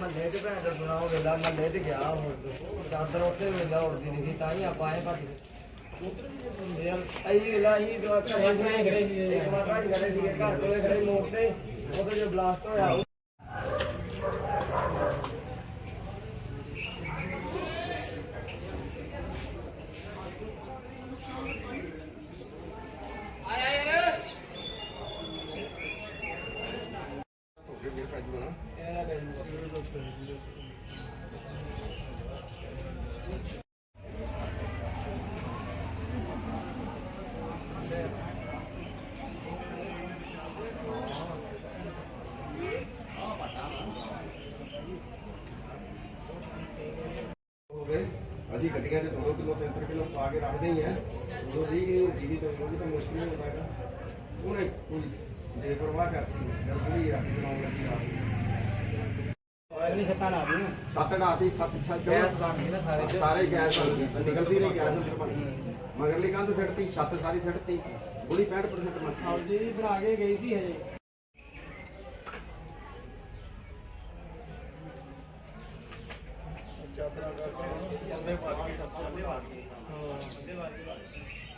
ਮੱਲੇ ਤੇ ਭੈਣ ਦਾ ਸੁਣਾਓ ਵੇਲਾ ਮੱਲੇ ਤੇ ਗਿਆ ਹੁਣ। ਚਾਦਰ ਉੱਥੇ ਵੇਲਾ ਉੜਦੀ ਨਹੀਂ ਤਾਂ ਹੀ ਆਪਾਂ ਆਏ ਭੱਜ ਯਾਰ ਅਈ ਵੇਲਾ ਹੀ ਦੋ ਅੱਛਾ ਇੱਕ ਵਾਰ ਭੱਜ ਗਏ ਸੀਗੇ ਘਰ ਕੋਲੇ ਖੜੇ ਮੋੜ ਤੇ ਉਦੋਂ ਜੋ ਬਲਾਸਟ ਹੋਇਆ। ਗਏ। ਅਸੀਂ ਗੱਡੀਆਂ 'ਚ ਦੋ ਕਿਲੋ ਤਿੰਨ ਤਿੰਨ ਕਿਲੋ ਪਾ ਕੇ ਰੱਖਦੇ ਹੀ ਆ। ਉਦੋਂ ਦੀ ਨਹੀਂ ਹੁੰਦੀ ਸੀ ਤਾਂ ਉਹਦੀ ਤਾਂ ਮੁਸ਼ਕਿਲ ਹੁੰਦਾ ਹੈਗਾ। ਉਹਨੇ ਕੋਈ ਬੇਪਰਵਾਹ ਕਰਤੀ। ਗੜਬੜੀ ਰੱਖ ਬਣਾਉਣ ਲੱਗੀ ਰਾਤ ਅਗਲੀ ਸੱਤਾਂ ਨਾ ਦੀ ਸੱਤ ਡਾਤੀ ਸੱਤ ਸੱਤ ਗੈਸ ਬਣ ਗਈ ਨਾ ਸਾਰੇ ਗੈਸ ਗਈ ਨਿਕਲਦੀ ਰਹੀ ਗੈਸ ਅੰਦਰ ਗਈ ਮਗਰਲੀ ਕੰਧ ਸਿੱਟਤੀ ਛੱਤ ਸਾਰੀ ਸਿੱਟਤੀ। ਉਹਦੀ 65% ਮਸਾ ਸਬਜ਼ੀ ਵੀ ਬਣਾ ਕੇ ਗਈ ਸੀ ਹਜੇ। यात्रा करते हैं वंदे भारत की वंदे भारत की वंदे भारत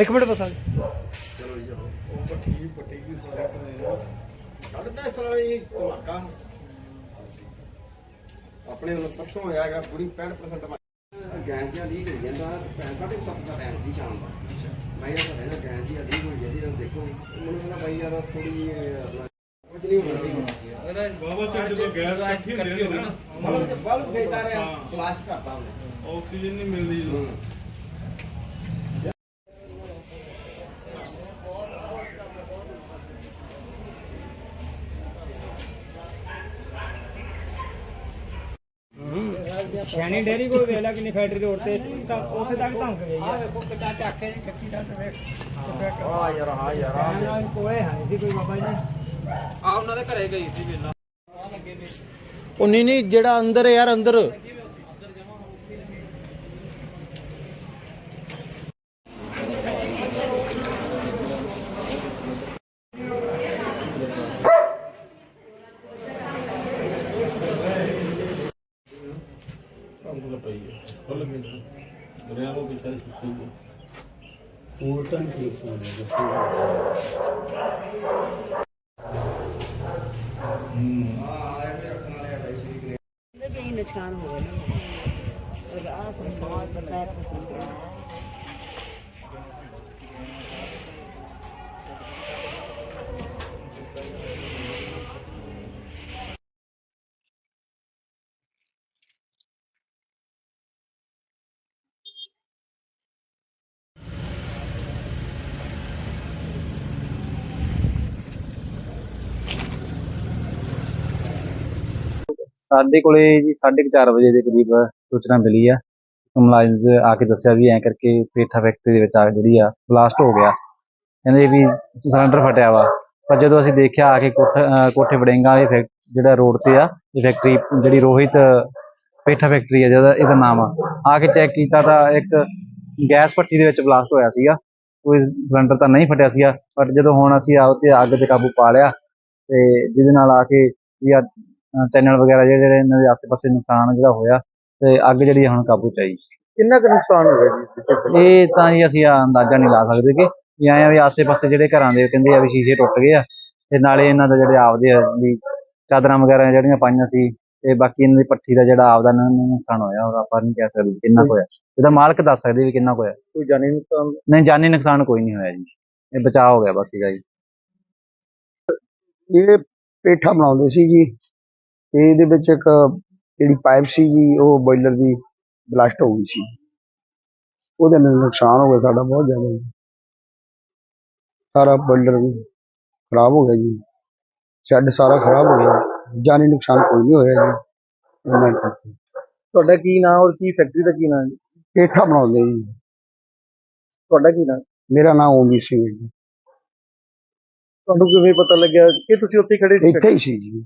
ਇੱਕ ਮਿੰਟ ਬਸ ਚਲੋ ਜੀ ਚਲੋ। ਉਹ ਪੱਠੀ ਪੱਟੀ ਵੀ ਸਾਰੇ ਪਏ ਕੱਢਦਾ ਇਸ ਵਾਲਾ ਇਹ ਧਮਾਕਾ। ਆਪਣੇ ਵੱਲੋਂ ਪਰਸੋਂ ਹੋਇਆ ਹੈਗਾ ਪੂਰੀ 65% ਗੈਸ ਜਾਂ ਲੀਕ ਹੋਈ ਜਾਂਦਾ ਸਾਢੇ ਕੁ ਸੱਤ ਦਾ ਟਾਈਮ ਸੀ ਸ਼ਾਮ ਦਾ। ਮੈਂ ਇਹ ਕਹਿੰਦਾ ਗੈਸ ਦੀ ਲੀਕ ਹੋਈ ਜਾਂਦੀ ਤਾਂ ਦੇਖੋ। ਮੈਨੂੰ ਕਹਿੰਦਾ ਬਾਈ ਯਾਰ ਥੋੜੀ ਕੁਝ ਨਹੀਂ ਹੋਣਾ ਸੀ। ਬਾਬਾ ਚੱਲ ਜਦੋਂ ਗੈਸ ਇਕੱਠੀ ਹੁੰਦੀ ਹੈ ਨਾ। ਬਲਬ ਬਲਬ ਫੇਰਦਾ ਰਿਹਾ ਹਾਂ। ਫਲਾਸ਼ ਕਰਦਾ ਉਹਨੇ। ਆਕਸੀਜਨ ਨਹੀਂ ਮਿਲਦੀ ਜਦੋਂ। ਸ਼ੈਣੀ ਡੇਰੀ ਕੋਈ ਵੇਲਾ ਕਿੰਨੀ ਫੈਕਟਰੀ ਰੋਡ ਤੇ ਤਾਂ ਉੱਥੇ ਤੱਕ ਧਮਕ ਗਈ ਆ। ਹਾਂ ਯਾਰ ਹਾਂ ਯਾਰ ਆ ਕੋਲੇ ਹੈ ਸੀ ਕੋਈ ਬਾਬਾ ਜੀ। ਆ ਉਹਨਾਂ ਦੇ ਘਰੇ ਗਈ ਸੀ ਵੇਲਾ। ਉਹ ਨਹੀਂ ਨਹੀਂ ਜਿਹੜਾ ਅੰਦਰ ਯਾਰ ਅੰਦਰ। ਕੰਮ ਪਈ ਹੈ ਫੁੱਲ ਮਿਲ ਰਿਹਾ ਉਹ ਵਿਚਾਰੀ ਸਾਡੇ ਕੋਲੇ ਜੀ 4:30 ਵਜੇ ਦੇ ਕਰੀਬ ਸੂਚਨਾ ਮਿਲੀ ਆ। ਮੁਲਾਜ਼ਮ ਆ ਕੇ ਦੱਸਿਆ ਵੀ ਐ ਕਰਕੇ ਪੇਠਾ ਫੈਕਟਰੀ ਦੇ ਵਿੱਚ ਆ ਜਿਹੜੀ ਆ ਬਲਾਸਟ ਹੋ ਗਿਆ। ਕਹਿੰਦੇ ਵੀ ਸਿਲੰਡਰ ਫਟਿਆ ਵਾ। ਪਰ ਜਦੋਂ ਅਸੀਂ ਦੇਖਿਆ ਆ ਕੇ ਕੋਠ- ਕੋਠੇ ਵੜਿੰਗਾ ਵਾਲੀ ਫੈਕ, ਜਿਹੜਾ ਰੋਡ ਤੇ ਆ, ਇਹ ਫੈਕਟਰੀ ਜਿਹੜੀ ਰੋਹਿਤ ਪੇਠਾ ਫੈਕਟਰੀ ਆ, ਜਿਹਦਾ ਇਹਦਾ ਨਾਮ ਆ। ਆ ਕੇ ਚੈੱਕ ਕੀਤਾ ਤਾਂ ਇੱਕ ਗੈਸ ਭੱਠੀ ਦੇ ਵਿੱਚ ਬਲਾਸਟ ਹੋਇਆ ਸੀਗਾ। ਕੋਈ ਸਿਲੰਡਰ ਤਾਂ ਨਹੀਂ ਫਟਿਆ ਸੀਗਾ। ਬਟ ਜਦੋਂ ਹੁਣ ਅਸੀਂ ਆ ਉੱਤੇ ਅੱਗ ਤੇ ਕਾਬੂ ਪਾ ਲਿਆ ਤੇ ਜਿਹਦੇ ਨਾਲ ਆ ਕੇ ਵੀ ਆ ਚੈਨਲ ਵਗੈਰਾ ਜਿਹੜੇ ਇਹਨਾਂ ਦੇ ਆਸ-ਪਾਸੇ ਨੁਕਸਾਨ ਜਿਹੜਾ ਹੋਇਆ ਤੇ ਅੱਗ ਜਿਹੜੀ ਹੁਣ ਕਾਬੂ ਚ ਆਈ। ਕਿੰਨਾ ਕੁ ਨੁਕਸਾਨ ਹੋ ਗਿਆ ਜੀ ਇਹ ਤਾਂ ਜੀ ਅਸੀਂ ਅੰਦਾਜ਼ਾ ਨਹੀਂ ਲਾ ਸਕਦੇ ਕਿ ਐਂ ਆ ਵੀ ਆਸੇ-ਪਾਸੇ ਜਿਹੜੇ ਘਰਾਂ ਦੇ ਕਹਿੰਦੇ ਆ ਵੀ ਸ਼ੀਸ਼ੇ ਟੁੱਟ ਗਏ ਆ ਤੇ ਨਾਲੇ ਇਹਨਾਂ ਦਾ ਜਿਹੜੇ ਆਪਦੇ ਵੀ ਚਾਦਰਾਂ ਵਗੈਰਾ ਜਿਹੜੀਆਂ ਪਾਈਆਂ ਸੀ ਤੇ ਬਾਕੀ ਇਹਨਾਂ ਦੀ ਪੱਠੀ ਦਾ ਜਿਹੜਾ ਆਪਦਾ ਨੁਕਸਾਨ ਹੋਇਆ ਉਹ ਆਪਾਂ ਨਹੀਂ ਕਹਿ ਸਕਦੇ ਕਿੰਨਾ ਹੋਇਆ। ਇਹਦਾ ਮਾਲਕ ਦੱਸ ਸਕਦੇ ਵੀ ਕਿੰਨਾ ਹੋਇਆ। ਕੋਈ ਜਾਨੀ ਨੁਕਸਾਨ? ਨਹੀਂ ਜਾਨੀ ਨੁਕਸਾਨ ਕੋਈ ਨਹੀਂ ਹੋਇਆ ਜੀ। ਇਹ ਬਚਾਅ ਹੋ ਗਿਆ ਬਾਕੀ ਦਾ ਜੀ। ਇਹ ਪੇਠਾ ਬਣਾਉਂਦੇ ਸੀ ਜੀ। ਤੇ ਇਹਦੇ ਵਿੱਚ ਇੱਕ ਜਿਹੜੀ ਪਾਈਪ ਸੀ ਜੀ ਉਹ ਬੋਇਲਰ ਦੀ ਬਲਾਸਟ ਹੋ ਗਈ ਸੀ। ਉਹਦੇ ਨਾਲ ਨੁਕਸਾਨ ਹੋ ਗਿਆ ਸਾਡਾ ਬਹੁਤ ਜ਼ਿਆਦਾ। ਜੀ ਸਾਰਾ ਬੋਇਲਰ ਵੀ ਖਰਾਬ ਹੋ ਗਿਆ ਜੀ। ਸ਼ੈੱਡ ਸਾਰਾ ਖਰਾਬ ਹੋ ਗਿਆ। ਜਾਨੀ ਨੁਕਸਾਨ ਕੋਈ ਨਹੀਂ ਹੋਇਆ ਜੀ। ਉਹਨਾਂ ਕਰਕੇ ਤੁਹਾਡਾ ਕੀ ਨਾਮ ਔਰ ਕੀ ਫੈਕਟਰੀ ਦਾ ਕੀ ਨਾਮ ਜੀ? ਪੇਠਾ ਬਣਾਉਂਦੇ ਜੀ। ਤੁਹਾਡਾ ਕੀ ਨਾਮ ਮੇਰਾ ਨਾਮ ਓਮੀ ਸਿੰਘ ਹੈ ਜੀ। ਤੁਹਾਨੂੰ ਕਿਵੇਂ ਪਤਾ ਲੱਗਿਆ ਕਿ ਤੁਸੀਂ ਉੱਥੇ ਖੜੇ ਸੀ? ਇੱਥੇ ਹੀ ਸੀ ਜੀ।